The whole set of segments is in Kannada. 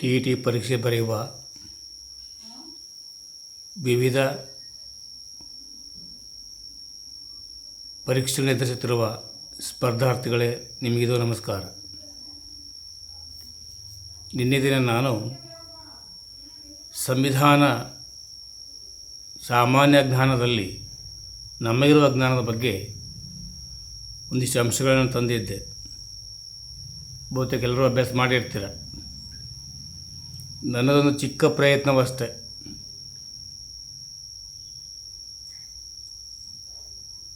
ಟಿ ಇ ಟಿ ಪರೀಕ್ಷೆ ಬರೆಯುವ ವಿವಿಧ ಪರೀಕ್ಷೆ ಎದುರಿಸುತ್ತಿರುವ ಸ್ಪರ್ಧಾರ್ಥಿಗಳೇ, ನಿಮಗಿದು ನಮಸ್ಕಾರ. ನಿನ್ನೆ ದಿನ ನಾನು ಸಂವಿಧಾನ ಸಾಮಾನ್ಯ ಜ್ಞಾನದಲ್ಲಿ ನಮಗಿರುವ ಜ್ಞಾನದ ಬಗ್ಗೆ ಒಂದಿಷ್ಟು ಅಂಶಗಳನ್ನು ತಂದಿದ್ದೆ. ಬಹುತೇಕ ಎಲ್ಲರೂ ಅಭ್ಯಾಸ ಮಾಡಿರ್ತೀರ. ನನ್ನದೊಂದು ಚಿಕ್ಕ ಪ್ರಯತ್ನವಷ್ಟೇ.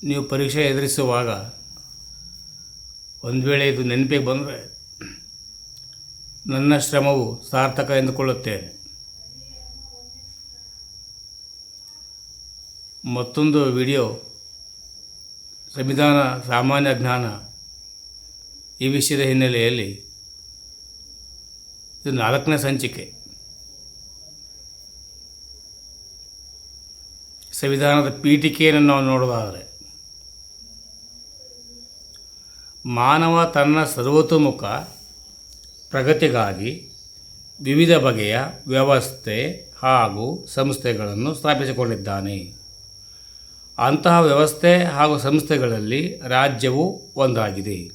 ನೀವು ಪರೀಕ್ಷೆ ಎದುರಿಸುವಾಗ ಒಂದು ವೇಳೆ ಇದು ನೆನಪಿಗೆ ಬಂದರೆ ನನ್ನ ಶ್ರಮವು ಸಾರ್ಥಕ ಎಂದುಕೊಳ್ಳುತ್ತೇನೆ. ಮತ್ತೊಂದು ವಿಡಿಯೋ, ಸಂವಿಧಾನ, ಸಾಮಾನ್ಯ ಜ್ಞಾನ ಈ ವಿಷಯದ ಹಿನ್ನೆಲೆಯಲ್ಲಿ ಇದು ನಾಲ್ಕನೇ ಸಂಚಿಕೆ. ಸಂವಿಧಾನದ ಪೀಠಿಕೆಯನ್ನು ನಾವು ನೋಡೋದಾದರೆ ಮಾನವ ತನ್ನ ಸರ್ವತೋಮುಖ ಪ್ರಗತಿಗಾಗಿ ವಿವಿಧ ಬಗೆಯ ವ್ಯವಸ್ಥೆ ಹಾಗೂ ಸಂಸ್ಥೆಗಳನ್ನು ಸ್ಥಾಪಿಸಿಕೊಂಡಿದ್ದಾನೆ. ಅಂತಹ ವ್ಯವಸ್ಥೆ ಹಾಗೂ ಸಂಸ್ಥೆಗಳಲ್ಲಿ ರಾಜ್ಯವು ಒಂದಾಗಿದೆ.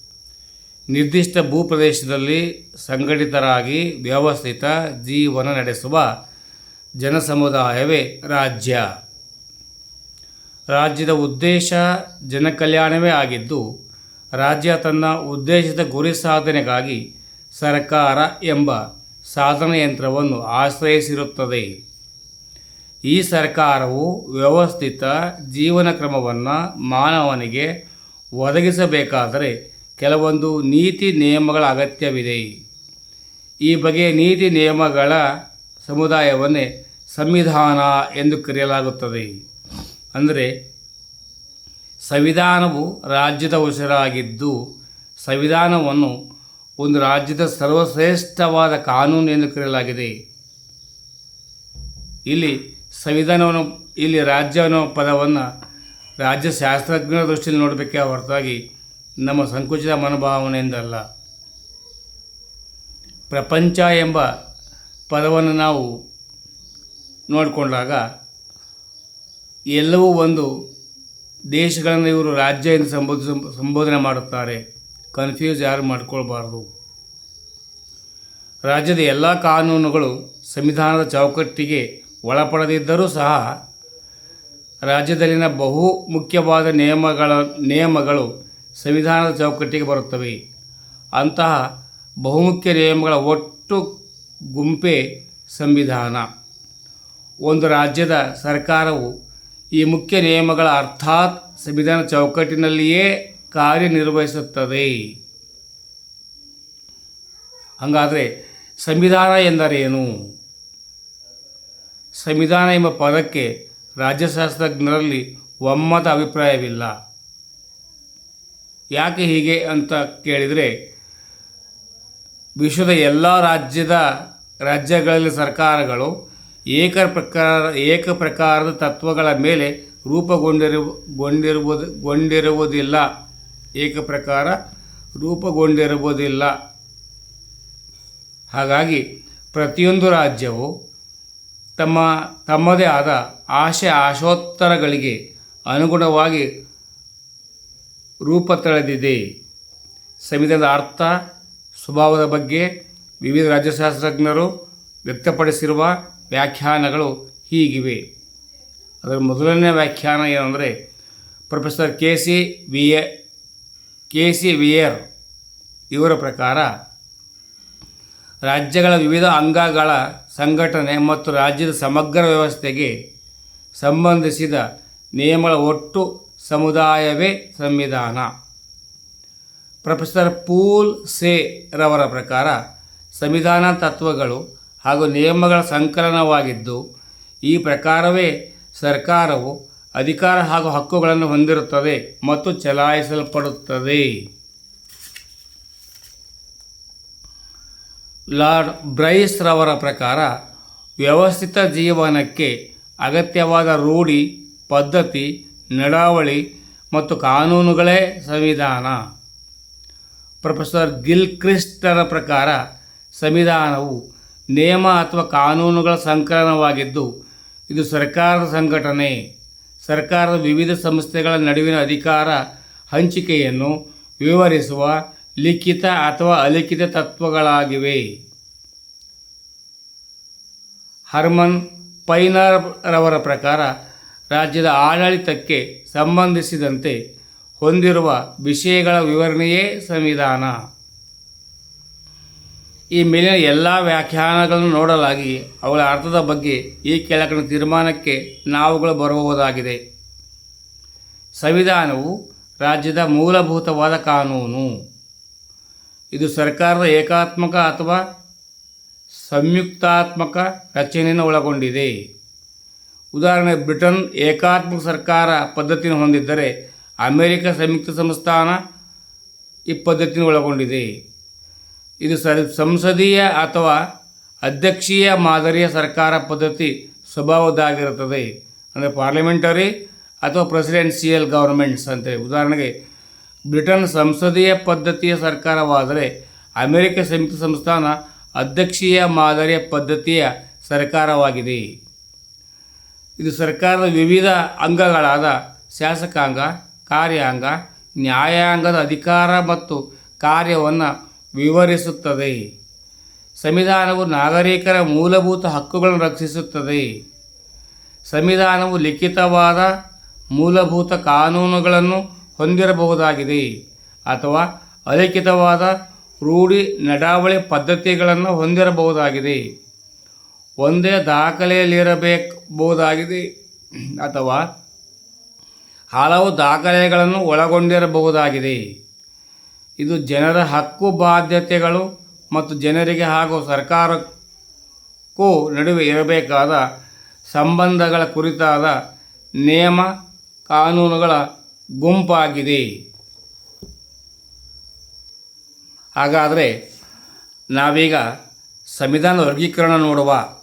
ನಿರ್ದಿಷ್ಟ ಭೂಪ್ರದೇಶದಲ್ಲಿ ಸಂಘಟಿತರಾಗಿ ವ್ಯವಸ್ಥಿತ ಜೀವನ ನಡೆಸುವ ಜನಸಮುದಾಯವೇ ರಾಜ್ಯ. ರಾಜ್ಯದ ಉದ್ದೇಶ ಜನಕಲ್ಯಾಣವೇ ಆಗಿದ್ದು, ರಾಜ್ಯ ತನ್ನ ಉದ್ದೇಶದ ಗುರಿ ಸಾಧನೆಗಾಗಿ ಸರ್ಕಾರ ಎಂಬ ಸಾಧನ ಯಂತ್ರವನ್ನು ಆಶ್ರಯಿಸಿರುತ್ತದೆ. ಈ ಸರ್ಕಾರವು ವ್ಯವಸ್ಥಿತ ಜೀವನ ಕ್ರಮವನ್ನು ಮಾನವನಿಗೆ ಒದಗಿಸಬೇಕಾದರೆ ಕೆಲವೊಂದು ನೀತಿ ನಿಯಮಗಳ ಅಗತ್ಯವಿದೆ. ಈ ಬಗೆಯ ನೀತಿ ನಿಯಮಗಳ ಸಮುದಾಯವನ್ನೇ ಸಂವಿಧಾನ ಎಂದು ಕರೆಯಲಾಗುತ್ತದೆ. ಅಂದರೆ ಸಂವಿಧಾನವು ರಾಜ್ಯದ ಉಸಿರಾಗಿದ್ದು ಸಂವಿಧಾನವನ್ನು ಒಂದು ರಾಜ್ಯದ ಸರ್ವಶ್ರೇಷ್ಠವಾದ ಕಾನೂನು ಎಂದು ಕರೆಯಲಾಗಿದೆ. ಇಲ್ಲಿ ಸಂವಿಧಾನವನ್ನು, ಇಲ್ಲಿ ರಾಜ್ಯ ಅನ್ನೋ ಪದವನ್ನು ರಾಜ್ಯ ಶಾಸ್ತ್ರಜ್ಞರ ದೃಷ್ಟಿಯಲ್ಲಿ ನೋಡಬೇಕೇ ಹೊರತಾಗಿ ನಮ್ಮ ಸಂಕುಚಿತ ಮನೋಭಾವನೆಯಿಂದಲ್ಲ. ಪ್ರಪಂಚ ಎಂಬ ಪದವನ್ನು ನಾವು ನೋಡಿಕೊಂಡಾಗ ಎಲ್ಲವೂ ಒಂದು ದೇಶಗಳನ್ನು ಇವರು ರಾಜ್ಯ ಎಂದು ಸಂಬೋಧ ಸಂಬೋಧನೆ ಮಾಡುತ್ತಾರೆ. ಕನ್ಫ್ಯೂಸ್ ಯಾರು ಮಾಡ್ಕೊಳ್ಬಾರ್ದು. ರಾಜ್ಯದ ಎಲ್ಲ ಕಾನೂನುಗಳು ಸಂವಿಧಾನದ ಚೌಕಟ್ಟಿಗೆ ಒಳಪಡದಿದ್ದರೂ ಸಹ ರಾಜ್ಯದಲ್ಲಿನ ಬಹು ಮುಖ್ಯವಾದ ನಿಯಮಗಳ ನಿಯಮಗಳು ಸಂವಿಧಾನದ ಚೌಕಟ್ಟಿಗೆ ಬರುತ್ತವೆ. ಅಂತಹ ಬಹುಮುಖ್ಯ ನಿಯಮಗಳ ಒಟ್ಟು ಗುಂಪೇ ಸಂವಿಧಾನ. ಒಂದು ರಾಜ್ಯದ ಸರ್ಕಾರವು ಈ ಮುಖ್ಯ ನಿಯಮಗಳ ಅರ್ಥಾತ್ ಸಂವಿಧಾನ ಚೌಕಟ್ಟಿನಲ್ಲಿಯೇ ಕಾರ್ಯನಿರ್ವಹಿಸುತ್ತದೆ. ಹಾಗಾದರೆ ಸಂವಿಧಾನ ಎಂದರೇನು? ಸಂವಿಧಾನ ಎಂಬ ಪದಕ್ಕೆ ರಾಜ್ಯಶಾಸ್ತ್ರಜ್ಞರಲ್ಲಿ ಒಮ್ಮತ ಅಭಿಪ್ರಾಯವಿಲ್ಲ. ಯಾಕೆ ಹೀಗೆ ಅಂತ ಕೇಳಿದರೆ, ವಿಶ್ವದ ಎಲ್ಲ ರಾಜ್ಯದ ರಾಜ್ಯಗಳಲ್ಲಿ ಸರ್ಕಾರಗಳು ಏಕ ಪ್ರಕಾರ ಏಕ ಪ್ರಕಾರದ ತತ್ವಗಳ ಮೇಲೆ ರೂಪುಗೊಂಡಿರು ಗೊಂಡಿರುವುದು ಗೊಂಡಿರುವುದಿಲ್ಲ. ಏಕ ಪ್ರಕಾರ ರೂಪುಗೊಂಡಿರುವುದಿಲ್ಲ. ಹಾಗಾಗಿ ಪ್ರತಿಯೊಂದು ರಾಜ್ಯವು ತಮ್ಮ ತಮ್ಮದೇ ಆದ ಆಶೆ ಆಶೋತ್ತರಗಳಿಗೆ ಅನುಗುಣವಾಗಿ ರೂಪ ತಳೆದಿದೆ. ಸಂವಿಧಾನದ ಅರ್ಥ, ಸ್ವಭಾವದ ಬಗ್ಗೆ ವಿವಿಧ ರಾಜ್ಯಶಾಸ್ತ್ರಜ್ಞರು ವ್ಯಕ್ತಪಡಿಸಿರುವ ವ್ಯಾಖ್ಯಾನಗಳು ಹೀಗಿವೆ. ಅದರ ಮೊದಲನೇ ವ್ಯಾಖ್ಯಾನ ಏನಂದರೆ, professor K C V A K C Wheare ಇವರ ಪ್ರಕಾರ, ರಾಜ್ಯಗಳ ವಿವಿಧ ಅಂಗಗಳ ಸಂಘಟನೆ ಮತ್ತು ರಾಜ್ಯದ ಸಮಗ್ರ ವ್ಯವಸ್ಥೆಗೆ ಸಂಬಂಧಿಸಿದ ನಿಯಮಗಳ ಒಟ್ಟು ಸಮುದಾಯವೇ ಸಂವಿಧಾನ. ಪ್ರೊಫೆಸರ್ ಪೂಲ್ ಸೇ ರವರ ಪ್ರಕಾರ, ಸಂವಿಧಾನ ತತ್ವಗಳು ಹಾಗೂ ನಿಯಮಗಳ ಸಂಕಲನವಾಗಿದ್ದು, ಈ ಪ್ರಕಾರವೇ ಸರ್ಕಾರವು ಅಧಿಕಾರ ಹಾಗೂ ಹಕ್ಕುಗಳನ್ನು ಹೊಂದಿರುತ್ತದೆ ಮತ್ತು ಚಲಾಯಿಸಲ್ಪಡುತ್ತದೆ. ಲಾರ್ಡ್ ಬ್ರೈಸ್ ರವರ ಪ್ರಕಾರ, ವ್ಯವಸ್ಥಿತ ಜೀವನಕ್ಕೆ ಅಗತ್ಯವಾದ ರೂಢಿ, ಪದ್ಧತಿ, ನಡಾವಳಿ ಮತ್ತು ಕಾನೂನುಗಳೇ ಸಂವಿಧಾನ. ಪ್ರೊಫೆಸರ್ ಗಿಲ್ಕ್ರಿಸ್ಟರ ಪ್ರಕಾರ, ಸಂವಿಧಾನವು ನಿಯಮ ಅಥವಾ ಕಾನೂನುಗಳ ಸಂಕಲನವಾಗಿದ್ದು, ಇದು ಸರ್ಕಾರದ ಸಂಘಟನೆ, ಸರ್ಕಾರದ ವಿವಿಧ ಸಂಸ್ಥೆಗಳ ನಡುವಿನ ಅಧಿಕಾರ ಹಂಚಿಕೆಯನ್ನು ವಿವರಿಸುವ ಲಿಖಿತ ಅಥವಾ ಅಲಿಖಿತ ತತ್ವಗಳಾಗಿವೆ. ಹರ್ಮನ್ ಪೈನರ್ ರವರ ಪ್ರಕಾರ, ರಾಜ್ಯದ ಆಡಳಿತಕ್ಕೆ ಸಂಬಂಧಿಸಿದಂತೆ ಹೊಂದಿರುವ ವಿಷಯಗಳ ವಿವರಣೆಯೇ ಸಂವಿಧಾನ. ಈ ಮೇಲಿನ ಎಲ್ಲ ವ್ಯಾಖ್ಯಾನಗಳನ್ನು ನೋಡಲಾಗಿ ಅವುಗಳ ಅರ್ಥದ ಬಗ್ಗೆ ಈ ಕೆಳಗಿನ ತೀರ್ಮಾನಕ್ಕೆ ನಾವುಗಳು ಬರಬಹುದಾಗಿದೆ. ಸಂವಿಧಾನವು ರಾಜ್ಯದ ಮೂಲಭೂತವಾದ ಕಾನೂನು. ಇದು ಸರ್ಕಾರದ ಏಕಾತ್ಮಕ ಅಥವಾ ಸಂಯುಕ್ತಾತ್ಮಕ ರಚನೆಯನ್ನು ಒಳಗೊಂಡಿದೆ. ಉದಾಹರಣೆ, ಬ್ರಿಟನ್ ಏಕಾತ್ಮಕ ಸರ್ಕಾರ ಪದ್ಧತಿಯನ್ನು ಹೊಂದಿದ್ದರೆ ಅಮೆರಿಕ ಸಂಯುಕ್ತ ಸಂಸ್ಥಾನ ಈ ಪದ್ಧತಿಯನ್ನು ಒಳಗೊಂಡಿದೆ. ಇದು ಸರ್ ಸಂಸದೀಯ ಅಥವಾ ಅಧ್ಯಕ್ಷೀಯ ಮಾದರಿಯ ಸರ್ಕಾರ ಪದ್ಧತಿ ಸ್ವಭಾವದ್ದಾಗಿರುತ್ತದೆ. ಅಂದರೆ ಪಾರ್ಲಿಮೆಂಟರಿ ಅಥವಾ ಪ್ರೆಸಿಡೆನ್ಸಿಯಲ್ ಗೌರ್ಮೆಂಟ್ಸ್ ಅಂತೇಳಿ ಉದಾಹರಣೆಗೆ, ಬ್ರಿಟನ್ ಸಂಸದೀಯ ಪದ್ಧತಿಯ ಸರ್ಕಾರವಾದರೆ ಅಮೆರಿಕ ಸಂಯುಕ್ತ ಸಂಸ್ಥಾನ ಅಧ್ಯಕ್ಷೀಯ ಮಾದರಿಯ ಪದ್ಧತಿಯ ಸರ್ಕಾರವಾಗಿದೆ. ಇದು ಸರ್ಕಾರದ ವಿವಿಧ ಅಂಗಗಳಾದ ಶಾಸಕಾಂಗ, ಕಾರ್ಯಾಂಗ, ನ್ಯಾಯಾಂಗದ ಅಧಿಕಾರ ಮತ್ತು ಕಾರ್ಯವನ್ನು ವಿವರಿಸುತ್ತದೆ. ಸಂವಿಧಾನವು ನಾಗರಿಕರ ಮೂಲಭೂತ ಹಕ್ಕುಗಳನ್ನು ರಕ್ಷಿಸುತ್ತದೆ. ಸಂವಿಧಾನವು ಲಿಖಿತವಾದ ಮೂಲಭೂತ ಕಾನೂನುಗಳನ್ನು ಹೊಂದಿರಬಹುದಾಗಿದೆ ಅಥವಾ ಅಲಿಖಿತವಾದ ರೂಢಿ ನಡಾವಳಿ ಪದ್ಧತಿಗಳನ್ನು ಹೊಂದಿರಬಹುದಾಗಿದೆ. ಒಂದೇ ದಾಖಲೆಯಲ್ಲಿರಬೇಕಬಹುದಾಗಿದೆ ಅಥವಾ ಹಲವು ದಾಖಲೆಗಳನ್ನು ಒಳಗೊಂಡಿರಬಹುದಾಗಿದೆ. ಇದು ಜನರ ಹಕ್ಕು, ಬಾಧ್ಯತೆಗಳು ಮತ್ತು ಜನರಿಗೆ ಹಾಗೂ ಸರ್ಕಾರಕ್ಕೂ ನಡುವೆ ಇರಬೇಕಾದ ಸಂಬಂಧಗಳ ಕುರಿತಾದ ನಿಯಮ, ಕಾನೂನುಗಳ ಗುಂಪಾಗಿದೆ. ಹಾಗಾದರೆ ನಾವೀಗ ಸಂವಿಧಾನ ವರ್ಗೀಕರಣ ನೋಡುವ.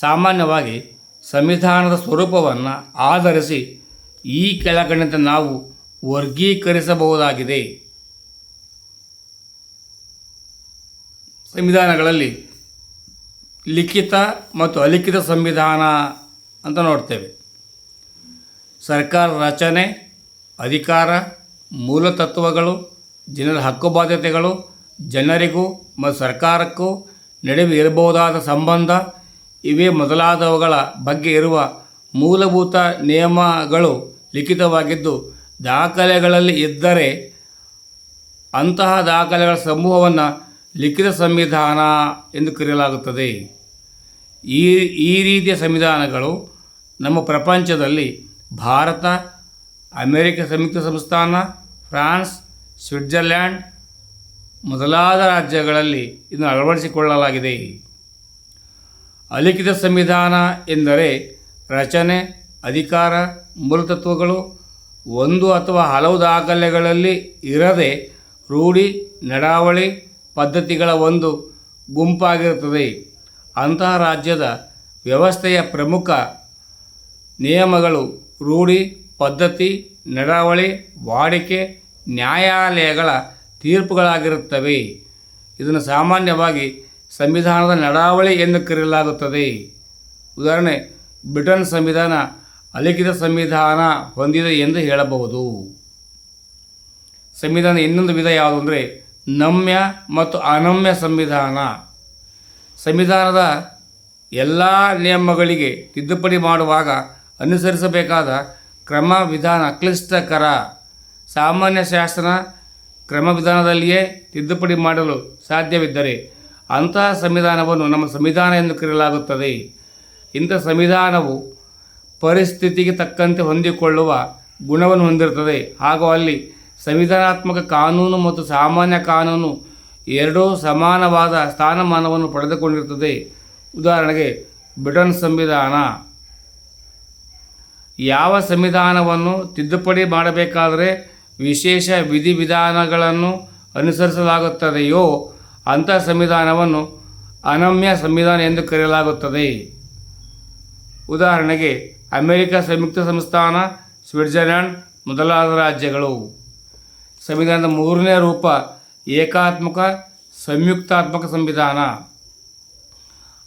ಸಾಮಾನ್ಯವಾಗಿ ಸಂವಿಧಾನದ ಸ್ವರೂಪವನ್ನು ಆಧರಿಸಿ ಈ ಕೆಳಗಣಿತ ನಾವು ವರ್ಗೀಕರಿಸಬಹುದಾಗಿದೆ. ಸಂವಿಧಾನಗಳಲ್ಲಿ ಲಿಖಿತ ಮತ್ತು ಅಲಿಖಿತ ಸಂವಿಧಾನ ಅಂತ ನೋಡ್ತೇವೆ. ಸರ್ಕಾರ ರಚನೆ, ಅಧಿಕಾರ, ಮೂಲ ತತ್ವಗಳು, ಜನರ ಹಕ್ಕು ಬಾಧ್ಯತೆಗಳು, ಜನರಿಗೂ ಮತ್ತು ಸರ್ಕಾರಕ್ಕೂ ನಡುವೆ ಇರಬಹುದಾದ ಸಂಬಂಧ ಇವೇ ಮೊದಲಾದವುಗಳ ಬಗ್ಗೆ ಇರುವ ಮೂಲಭೂತ ನಿಯಮಗಳು ಲಿಖಿತವಾಗಿದ್ದು ದಾಖಲೆಗಳಲ್ಲಿ ಇದ್ದರೆ ಅಂತಹ ದಾಖಲೆಗಳ ಸಮೂಹವನ್ನು ಲಿಖಿತ ಸಂವಿಧಾನ ಎಂದು ಕರೆಯಲಾಗುತ್ತದೆ. ಈ ಈ ರೀತಿಯ ಸಂವಿಧಾನಗಳು ನಮ್ಮ ಪ್ರಪಂಚದಲ್ಲಿ ಭಾರತ, ಅಮೆರಿಕ ಸಂಯುಕ್ತ ಸಂಸ್ಥಾನ, ಫ್ರಾನ್ಸ್, ಸ್ವಿಟ್ಜರ್ಲ್ಯಾಂಡ್ ಮೊದಲಾದ ರಾಜ್ಯಗಳಲ್ಲಿ ಇದನ್ನು ಅಳವಡಿಸಿಕೊಳ್ಳಲಾಗಿದೆ. ಅಲಿಖಿತ ಸಂವಿಧಾನ ಎಂದರೆ ರಚನೆ, ಅಧಿಕಾರ, ಮೂಲತತ್ವಗಳು ಒಂದು ಅಥವಾ ಹಲವು ದಾಖಲೆಗಳಲ್ಲಿ ಇರದೆ ರೂಢಿ, ನಡಾವಳಿ ಪದ್ಧತಿಗಳ ಒಂದು ಗುಂಪಾಗಿರುತ್ತದೆ. ಅಂತಹ ರಾಜ್ಯದ ವ್ಯವಸ್ಥೆಯ ಪ್ರಮುಖ ನಿಯಮಗಳು ರೂಢಿ, ಪದ್ಧತಿ, ನಡಾವಳಿ, ವಾಡಿಕೆ, ನ್ಯಾಯಾಲಯಗಳ ತೀರ್ಪುಗಳಾಗಿರುತ್ತವೆ. ಇದನ್ನು ಸಾಮಾನ್ಯವಾಗಿ ಸಂವಿಧಾನದ ನಡಾವಳಿ ಎಂದು ಕರೆಯಲಾಗುತ್ತದೆ. ಉದಾಹರಣೆ, ಬ್ರಿಟನ್ ಸಂವಿಧಾನ ಅಲಿಖಿತ ಸಂವಿಧಾನ ಹೊಂದಿದೆ ಎಂದು ಹೇಳಬಹುದು. ಸಂವಿಧಾನ ಇನ್ನೊಂದು ವಿಧ ಯಾವುದು ಅಂದರೆ ನಮ್ಯ ಮತ್ತು ಅನಮ್ಯ ಸಂವಿಧಾನ. ಸಂವಿಧಾನದ ಎಲ್ಲ ನಿಯಮಗಳಿಗೆ ತಿದ್ದುಪಡಿ ಮಾಡುವಾಗ ಅನುಸರಿಸಬೇಕಾದ ಕ್ರಮ ವಿಧಾನ ಕ್ಲಿಷ್ಟಕರ. ಸಾಮಾನ್ಯ ಶಾಸನ ಕ್ರಮ ವಿಧಾನದಲ್ಲಿಯೇ ತಿದ್ದುಪಡಿ ಮಾಡಲು ಸಾಧ್ಯವಿದ್ದರೆ ಅಂತಹ ಸಂವಿಧಾನವನ್ನು ನಮ್ಮ ಸಂವಿಧಾನ ಎಂದು ಕರೆಯಲಾಗುತ್ತದೆ. ಇಂಥ ಸಂವಿಧಾನವು ಪರಿಸ್ಥಿತಿಗೆ ತಕ್ಕಂತೆ ಹೊಂದಿಕೊಳ್ಳುವ ಗುಣವನ್ನು ಹೊಂದಿರುತ್ತದೆ. ಹಾಗೂ ಅಲ್ಲಿ ಸಂವಿಧಾನಾತ್ಮಕ ಕಾನೂನು ಮತ್ತು ಸಾಮಾನ್ಯ ಕಾನೂನು ಎರಡೂ ಸಮಾನವಾದ ಸ್ಥಾನಮಾನವನ್ನು ಪಡೆದುಕೊಂಡಿರುತ್ತದೆ. ಉದಾಹರಣೆಗೆ, ಬ್ರಿಟನ್ ಸಂವಿಧಾನ. ಯಾವ ಸಂವಿಧಾನವನ್ನು ತಿದ್ದುಪಡಿ ಮಾಡಬೇಕಾದರೆ ವಿಶೇಷ ವಿಧಿವಿಧಾನಗಳನ್ನು ಅನುಸರಿಸಲಾಗುತ್ತದೆಯೋ, ಅಂಥ ಸಂವಿಧಾನವನ್ನು ಅನಮ್ಯ ಸಂವಿಧಾನ ಎಂದು ಕರೆಯಲಾಗುತ್ತದೆ. ಉದಾಹರಣೆಗೆ, ಅಮೆರಿಕ ಸಂಯುಕ್ತ ಸಂಸ್ಥಾನ ಸ್ವಿಟ್ಜರ್ಲ್ಯಾಂಡ್ ಮೊದಲಾದ ರಾಜ್ಯಗಳು. ಸಂವಿಧಾನದ ಮೂರನೇ ರೂಪ, ಏಕಾತ್ಮಕ, ಸಂಯುಕ್ತಾತ್ಮಕ ಸಂವಿಧಾನ.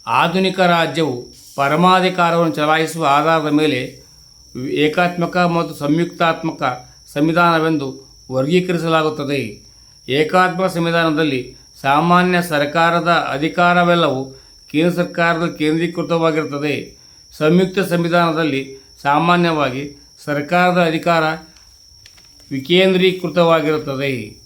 ಆಧುನಿಕ ರಾಜ್ಯವು ಪರಮಾಧಿಕಾರವನ್ನು ಚಲಾಯಿಸುವ ಆಧಾರದ ಮೇಲೆ ಏಕಾತ್ಮಕ ಮತ್ತು ಸಂಯುಕ್ತಾತ್ಮಕ ಸಂವಿಧಾನವೆಂದು ವರ್ಗೀಕರಿಸಲಾಗುತ್ತದೆ. ಏಕಾತ್ಮಕ ಸಂವಿಧಾನದಲ್ಲಿ ಸಾಮಾನ್ಯ ಸರ್ಕಾರದ ಅಧಿಕಾರವೆಲ್ಲವೂ ಕೇಂದ್ರ ಸರ್ಕಾರದ ಕೇಂದ್ರೀಕೃತವಾಗಿರುತ್ತದೆ. ಸಂಯುಕ್ತ ಸಂವಿಧಾನದಲ್ಲಿ ಸಾಮಾನ್ಯವಾಗಿ ಸರ್ಕಾರದ ಅಧಿಕಾರ ವಿಕೇಂದ್ರೀಕೃತವಾಗಿರುತ್ತದೆ.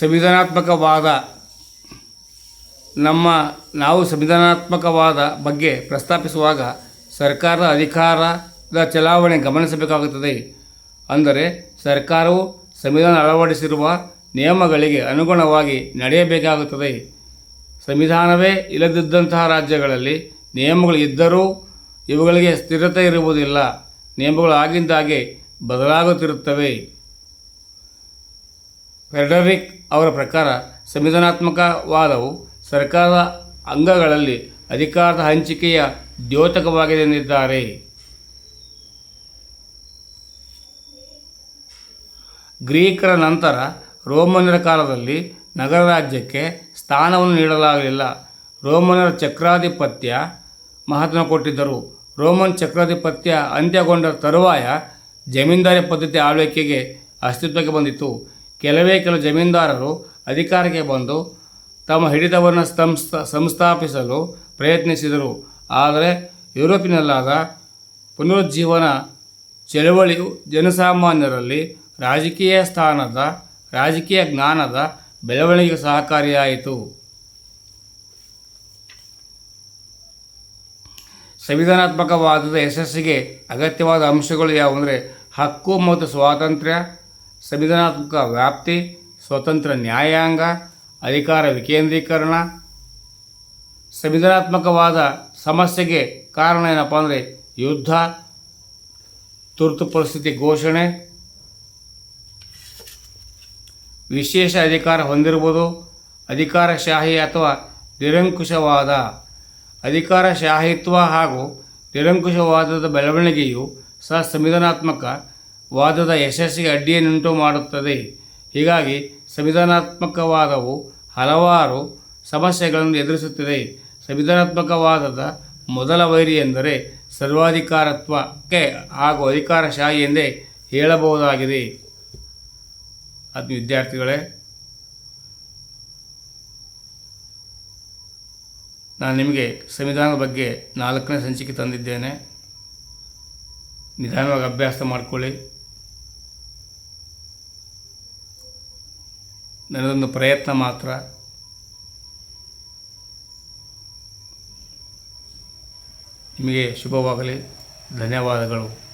ಸಂವಿಧಾನಾತ್ಮಕವಾದ ನಮ್ಮ ನಾವು ಸಂವಿಧಾನಾತ್ಮಕವಾದ ಬಗ್ಗೆ ಪ್ರಸ್ತಾಪಿಸುವಾಗ ಸರ್ಕಾರದ ಅಧಿಕಾರದ ಚಲಾವಣೆ ಗಮನಿಸಬೇಕಾಗುತ್ತದೆ. ಅಂದರೆ ಸರ್ಕಾರವು ಸಂವಿಧಾನ ಅಳವಡಿಸಿರುವ ನಿಯಮಗಳಿಗೆ ಅನುಗುಣವಾಗಿ ನಡೆಯಬೇಕಾಗುತ್ತದೆ. ಸಂವಿಧಾನವೇ ಇಲ್ಲದಿದ್ದಂತಹ ರಾಜ್ಯಗಳಲ್ಲಿ ನಿಯಮಗಳು ಇದ್ದರೂ ಇವುಗಳಿಗೆ ಸ್ಥಿರತೆ ಇರುವುದಿಲ್ಲ. ನಿಯಮಗಳು ಆಗಿಂದಾಗೆ ಬದಲಾಗುತ್ತಿರುತ್ತವೆ. ಫೆಡರಿಕ್ ಅವರ ಪ್ರಕಾರ ಸಂವಿಧಾನಾತ್ಮಕವಾದವು ಸರ್ಕಾರದ ಅಂಗಗಳಲ್ಲಿ ಅಧಿಕಾರದ ಹಂಚಿಕೆಯ ದ್ಯೋತಕವಾಗಿದೆ ಎಂದಿದ್ದಾರೆ ಗ್ರೀಕರ ನಂತರ ರೋಮನರ ಕಾಲದಲ್ಲಿ ನಗರ ರಾಜ್ಯಕ್ಕೆ ಸ್ಥಾನವನ್ನು ನೀಡಲಾಗಲಿಲ್ಲ. ರೋಮನರ ಚಕ್ರಾಧಿಪತ್ಯ ಮಹತ್ವ ಕೊಟ್ಟಿದ್ದರು. ರೋಮನ್ ಚಕ್ರಾಧಿಪತ್ಯ ಅಂತ್ಯಗೊಂಡ ತರುವಾಯ ಜಮೀನ್ದಾರಿ ಪದ್ಧತಿ ಆಳ್ವಿಕೆಗೆ ಅಸ್ತಿತ್ವಕ್ಕೆ ಬಂದಿತು ಕೆಲವೇ ಕೆಲವು ಜಮೀನ್ದಾರರು ಅಧಿಕಾರಕ್ಕೆ ಬಂದು ತಮ್ಮ ಹಿಡಿತವನ್ನು ಸಂಸ್ಥ, ಸಂಸ್ಥಾಪಿಸಲು ಪ್ರಯತ್ನಿಸಿದರು. ಆದರೆ ಯುರೋಪಿನಲ್ಲಾದ ಪುನರುಜ್ಜೀವನ ಚಳವಳಿಯು ಜನಸಾಮಾನ್ಯರಲ್ಲಿ ರಾಜಕೀಯ ಸ್ಥಾನದ, ರಾಜಕೀಯ ಜ್ಞಾನದ ಬೆಳವಣಿಗೆಗೆ ಸಹಕಾರಿಯಾಯಿತು. ಸಂವಿಧಾನಾತ್ಮಕವಾದದ ಯಶಸ್ಸಿಗೆ ಅಗತ್ಯವಾದ ಅಂಶಗಳು ಯಾವುದಂದರೆ ಹಕ್ಕು ಮತ್ತು ಸ್ವಾತಂತ್ರ್ಯ ಸಂವಿಧಾನಾತ್ಮಕ ವ್ಯಾಪ್ತಿ, ಸ್ವತಂತ್ರ ನ್ಯಾಯಾಂಗ, ಅಧಿಕಾರ ವಿಕೇಂದ್ರೀಕರಣ. ಸಂವಿಧಾನಾತ್ಮಕವಾದ ಸಮಸ್ಯೆಗೆ ಕಾರಣ ಏನಪ್ಪ ಅಂದರೆ ಯುದ್ಧ, ತುರ್ತು ಪರಿಸ್ಥಿತಿ ಘೋಷಣೆ. ವಿಶೇಷ ಅಧಿಕಾರ ಹೊಂದಿರುವುದು ಅಧಿಕಾರಶಾಹಿ ಅಥವಾ ನಿರಂಕುಶವಾದ. ಅಧಿಕಾರಶಾಹಿತ್ವ ಹಾಗೂ ನಿರಂಕುಶವಾದದ ಬೆಳವಣಿಗೆಯು ಸಹ ಸಂವಿಧಾನಾತ್ಮಕ ವಾದದ ಯಶಸ್ಸಿಗೆ ಅಡ್ಡಿಯನ್ನುಂಟು ಮಾಡುತ್ತದೆ. ಹೀಗಾಗಿ ಸಂವಿಧಾನಾತ್ಮಕವಾದವು ಹಲವಾರು ಸಮಸ್ಯೆಗಳನ್ನು ಎದುರಿಸುತ್ತಿದೆ. ಸಂವಿಧಾನಾತ್ಮಕವಾದದ ಮೊದಲ ವೈರಿ ಎಂದರೆ ಸರ್ವಾಧಿಕಾರತ್ವಕ್ಕೆ ಹಾಗೂ ಅಧಿಕಾರಶಾಹಿ ಎಂದೇ ಹೇಳಬಹುದಾಗಿದೆ. ಅದು ವಿದ್ಯಾರ್ಥಿಗಳೇ, ನಾನು ನಿಮಗೆ ಸಂವಿಧಾನದ ಬಗ್ಗೆ ನಾಲ್ಕನೇ ಸಂಚಿಕೆ ತಂದಿದ್ದೇನೆ. ನಿಧಾನವಾಗಿ ಅಭ್ಯಾಸ ಮಾಡಿಕೊಳ್ಳಿ. ನನ್ನದೊಂದು ಪ್ರಯತ್ನ ಮಾತ್ರ. ನಿಮಗೆ ಶುಭವಾಗಲಿ. ಧನ್ಯವಾದಗಳು.